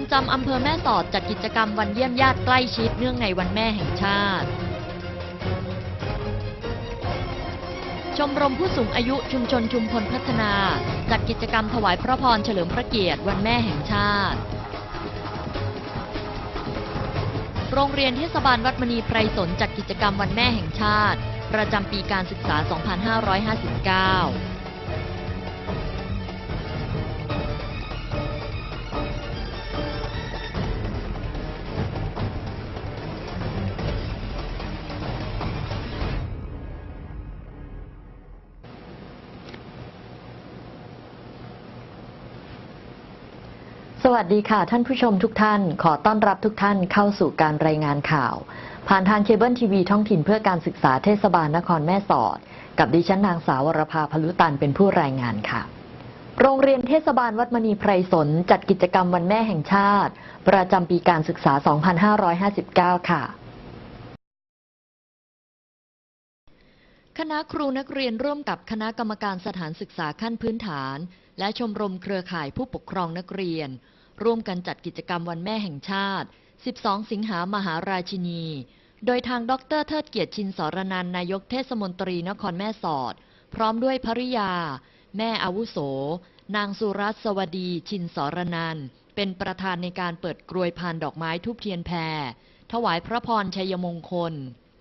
เรือนจำอำเภอแม่สอดจัดกิจกรรมวันเยี่ยมญาติใกล้ชิดเนื่องในวันแม่แห่งชาติ ชมรมผู้สูงอายุชุมชนชุมพลพัฒนา จัดกิจกรรมถวายพระพรเฉลิมพระเกียรติวันแม่แห่งชาติ โรงเรียนเทศบาลวัดมณีไพรสนจัดกิจกรรมวันแม่แห่งชาติ ประจำปีการศึกษา 2559 วัสดีค่ะ ท่านผู้ชมทุกท่าน ขอต้อนรับทุกท่านเข้าสู่การรายงานข่าว ผ่านทางเคเบิลทีวีท้องถิ่นเพื่อการศึกษาเทศบาลนครแม่สอด กับดิฉันนางสาววรภาพลุตันเป็นผู้รายงานค่ะ โรงเรียนเทศบาลวัดมณีไพรสนจัดกิจกรรมวันแม่แห่งชาติ ประจำปีการศึกษา 2559 ค่ะคณะครูนักเรียนร่วมกับคณะกรรมการสถานศึกษาขั้นพื้นฐาน และชมรมเครือข่ายผู้ปกครองนักเรียน ร่วมกันจัดกิจกรรมวันแม่แห่งชาติ 12 สิงหามหาราชินี โดยทางดรเทิดเกียรติชินสรนันนายกเทศมนตรีนครแม่สอด พร้อมด้วยภริยา แม่อาวุโส นางสุรัตสวัสดีชินสรนันเป็นประธานในการเปิดกรวยพานดอกไม้ทุบเทียนแพรถวายพระพรชัยมงคล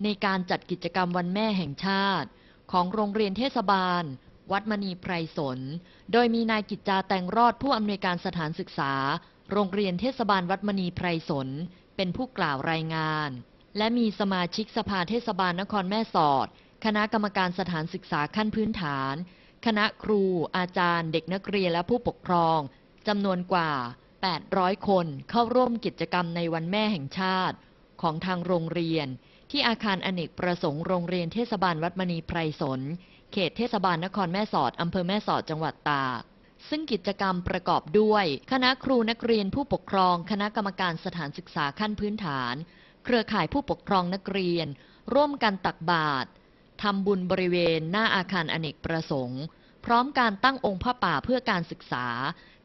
ในการจัดกิจกรรมวันแม่แห่งชาติ ของโรงเรียนเทศบาล วัดมณีไพรสน โดยมีนายกิจจาแต่งรอดผู้อำนวยการสถานศึกษา โรงเรียนเทศบาลวัดมณีไพรสน เป็นผู้กล่าวรายงาน และมีสมาชิกสภาเทศบาลนครแม่สอด คณะกรรมการสถานศึกษาขั้นพื้นฐาน คณะครู อาจารย์ เด็กนักเรียนและผู้ปกครองจำนวนกว่า 800 คนเข้าร่วมกิจกรรมในวันแม่แห่งชาติ ของทางโรงเรียน ที่อาคารอเนกประสงค์โรงเรียนเทศบาลวัดมณีไพรสน เขตเทศบาลนครแม่สอดอำเภอแม่สอดจังหวัดตาก ซึ่งกิจกรรมประกอบด้วย คณะครูนักเรียนผู้ปกครอง คณะกรรมการสถานศึกษาขั้นพื้นฐาน เครือข่ายผู้ปกครองนักเรียน ร่วมกันตักบาตรทำบุญบริเวณ หน้าอาคารอเนกประสงค์ พร้อมการตั้งองค์พระป่าเพื่อการศึกษา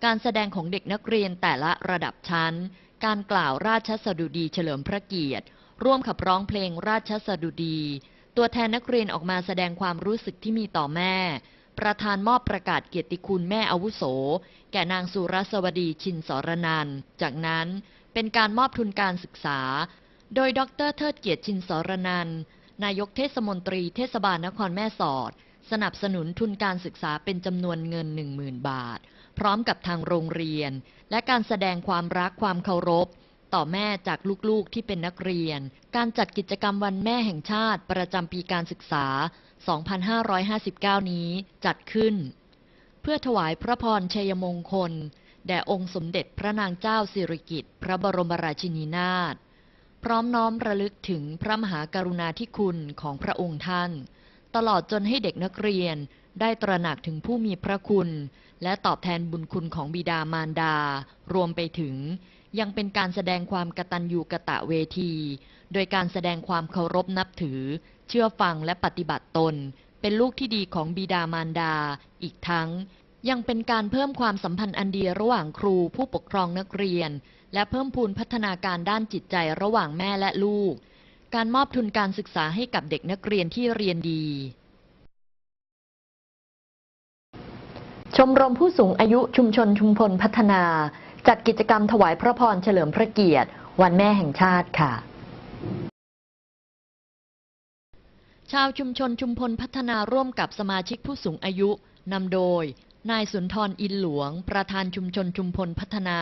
การแสดงของเด็กนักเรียนแต่ละระดับชั้น การกล่าวราชสดุดีเฉลิมพระเกียรติ ร่วมขับร้องเพลงราชสดุดี ตัวแทนนักเรียนออกมาแสดงความรู้สึกที่มีต่อแม่ ประธานมอบประกาศเกียรติคุณแม่อาวุโส แก่นางสุรสวดีชินสรนัน จากนั้นเป็นการมอบทุนการศึกษา โดยดรเทิดเกียรติชินสรนัน นายกเทศมนตรีเทศบาลนครแม่สอด สนับสนุนทุนการศึกษาเป็นจำนวนเงิน 10,000 บาท พร้อมกับทางโรงเรียน และการแสดงความรักความเคารพ ต่อแม่จากลูกๆที่เป็นนักเรียน การจัดกิจกรรมวันแม่แห่งชาติ ประจำปีการศึกษา 2559 นี้จัดขึ้น เพื่อถวายพระพรชัยมงคล แด่องค์สมเด็จพระนางเจ้าสิริกิติ์พระบรมราชินีนาถพร้อมน้อมระลึกถึงพระมหากรุณาธิคุณของพระองค์ท่าน ตลอดจนให้เด็กนักเรียนได้ตระหนักถึงผู้มีพระคุณ และตอบแทนบุญคุณของบิดามารดา รวมไปถึง ยังเป็นการแสดงความกตัญญูกะตะเวที โดยการแสดงความเคารพนับถือ เชื่อฟังและปฏิบัติตน เป็นลูกที่ดีของบิดามารดา อีกทั้ง ยังเป็นการเพิ่มความสัมพันธ์อันดีระหว่างครูผู้ปกครองนักเรียน และเพิ่มพูนพัฒนาการด้านจิตใจระหว่างแม่และลูก การมอบทุนการศึกษาให้กับเด็กนักเรียนที่เรียนดีชมรมผู้สูงอายุชุมชนชุมพลพัฒนา จัดกิจกรรมถวายพระพรเฉลิมพระเกียรติ วันแม่แห่งชาติค่ะ ชาวชุมชนชุมพลพัฒนาร่วมกับสมาชิกผู้สูงอายุนำโดย นายสุนทรอินหลวง ประธานชุมชนชุมพลพัฒนา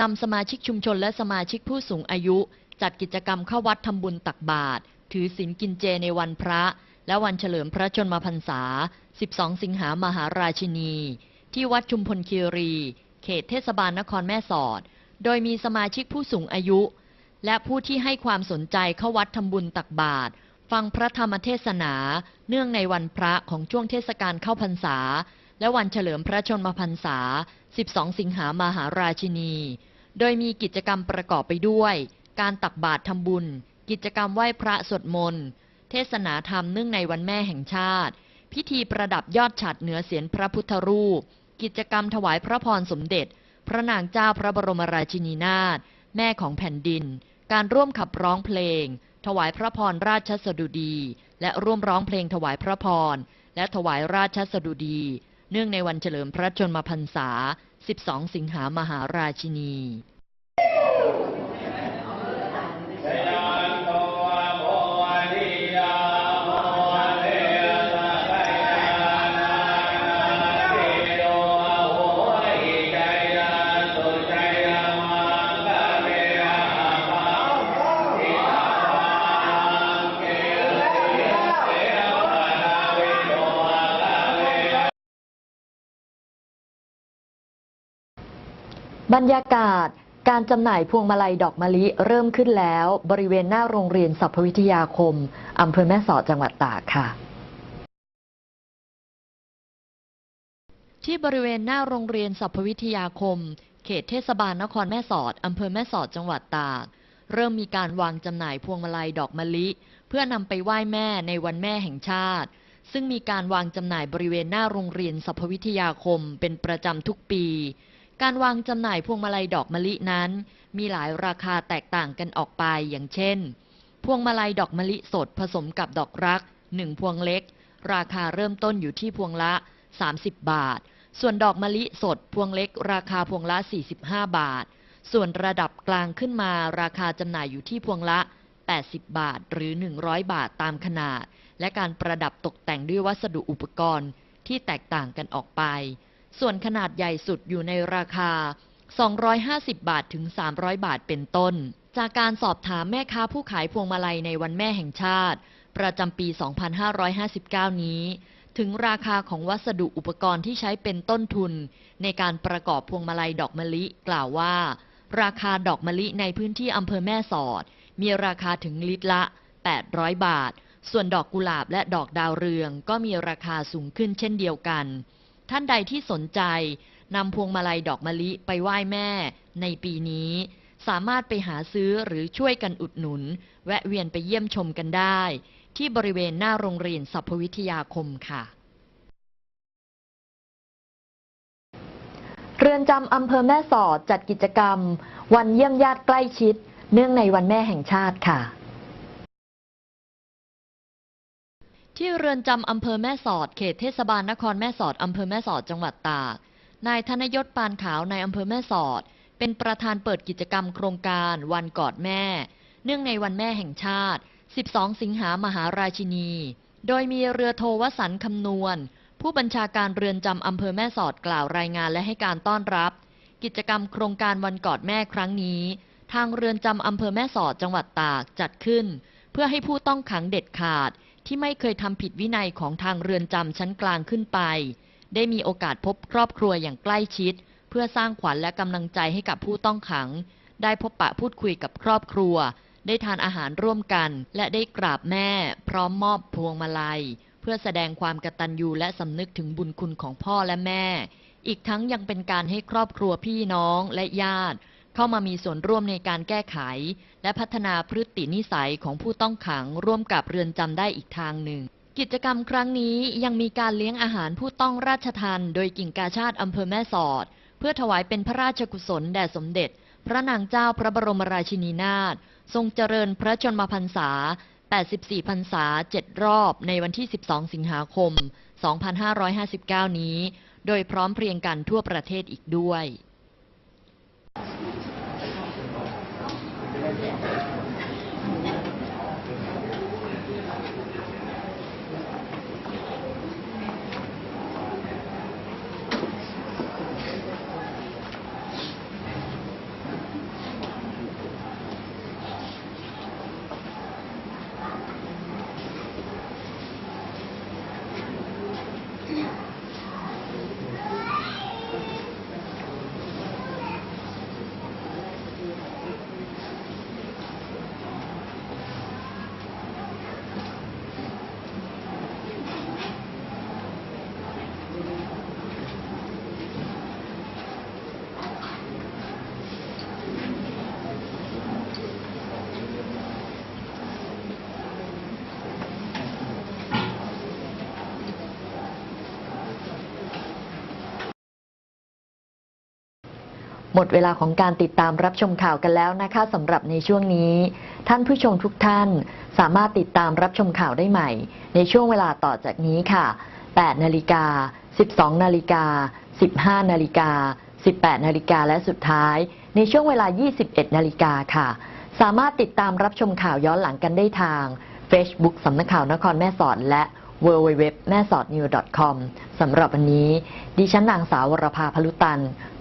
นำสมาชิกชุมชนและสมาชิกผู้สูงอายุ จัดกิจกรรมเข้าวัดทำบุญตักบาตรถือศีลกินเจในวันพระ และวันเฉลิมพระชนมพรรษา 12 สิงหามหาราชินี ที่วัดชุมพลคีรี เขตเทศบาลนครแม่สอด โดยมีสมาชิกผู้สูงอายุ และผู้ที่ให้ความสนใจเข้าวัดทำบุญตักบาตรฟังพระธรรมเทศนา เนื่องในวันพระของช่วงเทศกาลเข้าพรรษา และวันเฉลิมพระชนมพรรษา 12 สิงหามหาราชินี โดยมีกิจกรรมประกอบไปด้วย การตักบาตรทำบุญ กิจกรรมไหว้พระสวดมนต์เทศนาธรรมเนื่องในวันแม่แห่งชาติ พิธีประดับยอดฉัดเหนือเสียนพระพุทธรูป กิจกรรมถวายพระพรสมเด็จ พระนางเจ้าพระบรมราชินีนาถแม่ของแผ่นดิน การร่วมขับร้องเพลง ถวายพระพรราชสดุดี และร่วมร้องเพลงถวายพระพร และถวายราชสดุดี เนื่องในวันเฉลิมพระชนมพรรษา 12 สิงหามหาราชินี บรรยากาศการจำหน่ายพวงมาลัยดอกมะลิเริ่มขึ้นแล้ว บริเวณหน้าโรงเรียนสัพพวิทยาคมอำเภอแม่สอดจังหวัดตากค่ะ ที่บริเวณหน้าโรงเรียนสัพพวิทยาคม เขตเทศบาลนครแม่สอดอำเภอแม่สอดจังหวัดตากเริ่มมีการวางจำหน่ายพวงมาลัยดอกมะลิ เพื่อนำไปไหว้แม่ในวันแม่แห่งชาติ ซึ่งมีการวางจำหน่ายบริเวณหน้าโรงเรียนสัพพวิทยาคมเป็นประจำทุกปี การวางจำหน่ายพวงมาลัยดอกมะลินั้น มีหลายราคาแตกต่างกันออกไปอย่างเช่น พวงมาลัยดอกมะลิสดผสมกับดอกรัก1พวงเล็ก ราคาเริ่มต้นอยู่ที่พวงละ 30 บาท ส่วนดอกมะลิสดพวงเล็ก ราคาพวงละ 45 บาท ส่วนระดับกลางขึ้นมาราคาจำหน่ายอยู่ที่พวงละ 80 บาท หรือ 100 บาทตามขนาด และการประดับตกแต่งด้วยวัสดุอุปกรณ์ที่แตกต่างกันออกไป ส่วนขนาดใหญ่สุดอยู่ในราคา 250 บาทถึง 300 บาทเป็นต้น จากการสอบถามแม่ค้าผู้ขายพวงมาลัยในวันแม่แห่งชาติ ประจำปี 2559 นี้ ถึงราคาของวัสดุอุปกรณ์ที่ใช้เป็นต้นทุน ในการประกอบพวงมาลัยดอกมะลิกล่าวว่า ราคาดอกมะลิในพื้นที่อำเภอแม่สอด มีราคาถึงลิตรละ 800 บาท ส่วนดอกกุหลาบและดอกดาวเรืองก็มีราคาสูงขึ้นเช่นเดียวกัน ท่านใดที่สนใจนำพวงมาลัยดอกมะลิไปไหว้แม่ ในปีนี้ สามารถไปหาซื้อหรือช่วยกันอุดหนุน แวะเวียนไปเยี่ยมชมกันได้ ที่บริเวณหน้าโรงเรียนสัพพวิทยาคมค่ะเรือนจำอำเภอแม่สอดจัดกิจกรรม วันเยี่ยมญาติใกล้ชิด เนื่องในวันแม่แห่งชาติค่ะ ที่เรือนจำอำเภอแม่สอด เขตเทศบาลนครแม่สอดอำเภอแม่สอดจังหวัดตาก นายธนยศปานขาวในายอำเภอแม่สอด เป็นประธานเปิดกิจกรรมโครงการวันกอดแม่ เนื่องในวันแม่แห่งชาติ 12 สิงหามหาราชินี โดยมีเรือโทวสันต์คำนวณ ผู้บัญชาการเรือนจำอำเภอแม่สอดกล่าวรายงานและให้การต้อนรับ กิจกรรมโครงการวันกอดแม่ครั้งนี้ ทางเรือนจำอำเภอแม่สอดจังหวัดตากจัดขึ้น เพื่อให้ผู้ต้องขังเด็ดขาด ที่ไม่เคยทำผิดวินัยของทางเรือนจำชั้นกลางขึ้นไป ได้มีโอกาสพบครอบครัวอย่างใกล้ชิด เพื่อสร้างขวัญและกำลังใจให้กับผู้ต้องขัง ได้พบปะพูดคุยกับครอบครัว ได้ทานอาหารร่วมกัน และได้กราบแม่ พร้อมมอบพวงมาลัย เพื่อแสดงความกตัญญูและสำนึกถึงบุญคุณของพ่อและแม่ อีกทั้งยังเป็นการให้ครอบครัวพี่น้องและญาติ เข้ามามีส่วนร่วมในการแก้ไข และพัฒนาพฤตินิสัยของผู้ต้องขังร่วมกับเรือนจำได้อีกทางหนึ่ง กิจกรรมครั้งนี้ยังมีการเลี้ยงอาหารผู้ต้องราชทันโดยกิ่งกาชาติอำเภอแม่สอด เพื่อถวายเป็นพระราชกุศลแด่สมเด็จ พระนางเจ้าพระบรมราชินีนาถทรงเจริญพระชนมพรรษา 84 พรรษา 7 รอบในวันที่ 12 สิงหาคม 2559 นี้ โดยพร้อมเพรียงกันทั่วประเทศอีกด้วย Yeah. หมดเวลาของการติดตามรับชมข่าวกันแล้วนะคะสำหรับในช่วงนี้ ท่านผู้ชมทุกท่านสามารถติดตามรับชมข่าวได้ใหม่ ในช่วงเวลาต่อจากนี้ค่ะ 8 นาฬิกา 12 นาฬิกา 15 นาฬิกา 18 นาฬิกาและสุดท้าย ในช่วงเวลา 21 นาฬิกาค่ะ สามารถติดตามรับชมข่าวย้อนหลังกันได้ทาง Facebook สำนักข่าวนครแม่สอดและ w w w แม่สอด new com สำหรับวันนี้ ดิฉันนางสาววรภาพลุตัน